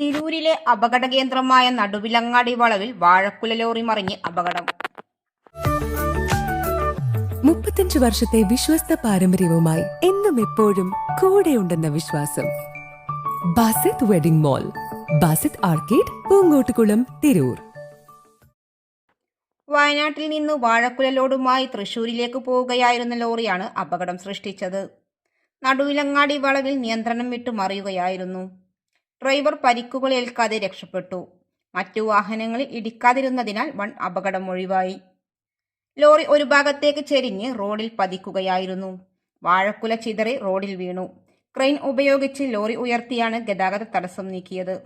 തിരൂരിലെ അപകട കേന്ദ്രമായ നടുവിലങ്ങാടി വളവിൽ വാഴക്കുല ലോറി മറിഞ്ഞ് അപകടം. മുപ്പത്തഞ്ച് വർഷത്തെ വിശ്വസ്ത പാരമ്പര്യവുമായി എന്നും എപ്പോഴും കൂടെയുണ്ടെന്ന വിശ്വാസം. Basith wedding mall Basith arcade Poongottukulam Tirur. വയനാട്ടിൽ നിന്ന് വാഴക്കുല ലോഡുമായി തൃശൂരിലേക്ക് പോവുകയായിരുന്ന ലോറിയാണ് അപകടം സൃഷ്ടിച്ചത്. നടുവിലങ്ങാടി വളവിൽ നിയന്ത്രണം വിട്ട് മറിയുകയായിരുന്നു. ഡ്രൈവർ പരിക്കുകളേൽക്കാതെ രക്ഷപ്പെട്ടു. മറ്റു വാഹനങ്ങളിൽ ഇടിക്കാതിരുന്നതിനാൽ വൺ അപകടം ഒഴിവായി. ലോറി ഒരു ഭാഗത്തേക്ക് ചെരിഞ്ഞ് റോഡിൽ പതിക്കുകയായിരുന്നു. വാഴക്കുല ചിതറി റോഡിൽ വീണു. ക്രെയിൻ ഉപയോഗിച്ച് ലോറി ഉയർത്തിയാണ് ഗതാഗത തടസ്സം നീക്കിയത്.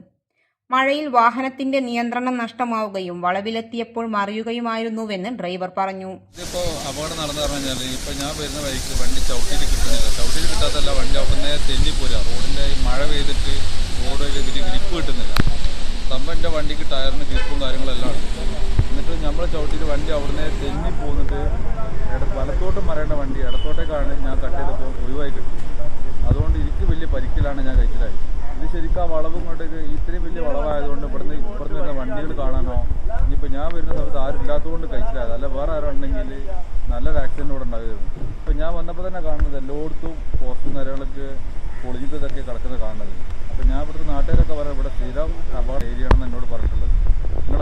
മഴയിൽ വാഹനത്തിന്റെ നിയന്ത്രണം നഷ്ടമാവുകയും വളവിലെത്തിയപ്പോൾ മറിയുകയുമായിരുന്നുവെന്ന് ഡ്രൈവർ പറഞ്ഞു. ഇതിപ്പോ അപകടം നടന്നു പറഞ്ഞാൽ ഇപ്പൊ ഞാൻ വരുന്ന വഴിക്ക് വണ്ടി ചവിട്ടിയിട്ട് കിട്ടുന്നില്ല. ചവിട്ടിയിട്ട് കിട്ടാത്തല്ല വണ്ടി അവിടെ തെന്നിപ്പോരാ. റോഡിന്റെ മഴ പെയ്തിട്ട് റോഡിൽ ഇതിന് ഗ്രിപ്പ് കിട്ടുന്നില്ല സംഭവം എന്റെ വണ്ടിക്ക് ടയറിന് ഗ്രിപ്പും കാര്യങ്ങളെല്ലാം ഉണ്ട്. എന്നിട്ട് നമ്മൾ ചവിട്ടിയിട്ട് വണ്ടി അവിടുന്ന് തെന്നി പോന്നിട്ട് വലത്തോട്ട് മറയേണ്ട വണ്ടി ഇടത്തോട്ടേക്കാണ് ഞാൻ കട്ട് ചെയ്തപ്പോൾ ഒഴിവായി കിട്ടി അതുകൊണ്ട് എനിക്ക് വലിയ പരിക്കിലാണ് ഞാൻ കഴിച്ചിലായി ഇത് ശരിക്കും ആ വളവ് ഇങ്ങോട്ടേക്ക് ഇത്രയും വലിയ വളവായതുകൊണ്ട് ഇവിടുന്ന് ഇപ്പുറത്ത് വരുന്ന വണ്ടികൾ കാണാനോ ഇനിയിപ്പോൾ ഞാൻ വരുന്ന സമയത്ത് ആരും ഇല്ലാത്തതുകൊണ്ട് കഴിച്ചിലായത് അല്ല വേറെ ആരും ഉണ്ടെങ്കിൽ നല്ലൊരു ആക്സിഡന്റ് ഇവിടെ ഉണ്ടാകുമായിരുന്നു. ഇപ്പം ഞാൻ വന്നപ്പോൾ തന്നെ കാണുന്നത് എല്ലായിടത്തും പോസ്റ്റും കാര്യങ്ങളൊക്കെ പൊളിഞ്ഞിട്ടതൊക്കെ കിടക്കുന്നത് കാണുന്നത്